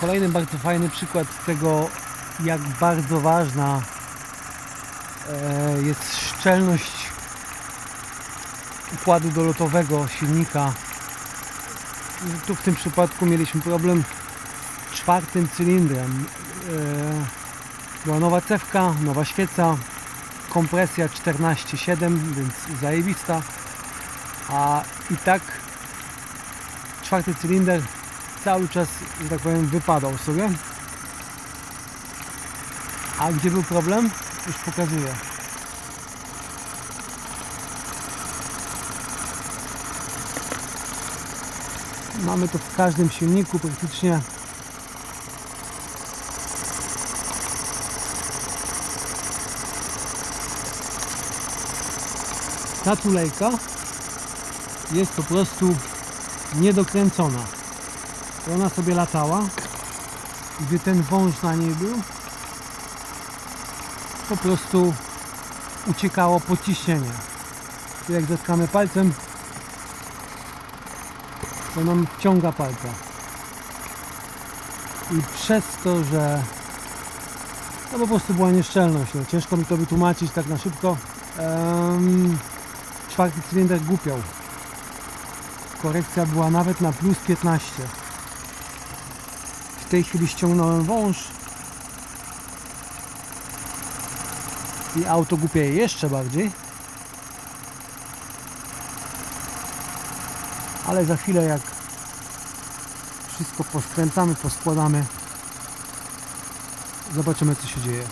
Kolejny bardzo fajny przykład tego, jak bardzo ważna e, jest szczelność układu dolotowego silnika. Tu w tym przypadku mieliśmy problem z czwartym cylindrem. E, była nowa cewka, nowa świeca, kompresja 14,7, więc zajebista. A i tak czwarty cylinder cały czas, że tak powiem, wypadał sobie. A gdzie był problem? Już pokazuję. Mamy to w każdym silniku praktycznie. Ta tulejka jest po prostu niedokręcona. I Ona sobie latała. Gdy ten wąż na niej był, po prostu uciekało podciśnienie. I Jak zatkamy palcem, to nam wciąga palca. I przez to, że to po prostu była nieszczelność, no, ciężko mi to wytłumaczyć tak na szybko, czwarty cylinder głupiał. Korekcja była nawet na plus 15. W tej chwili ściągnąłem wąż i auto głupieje jeszcze bardziej. Ale za chwilę jak wszystko poskręcamy, poskładamy, zobaczymy co się dzieje.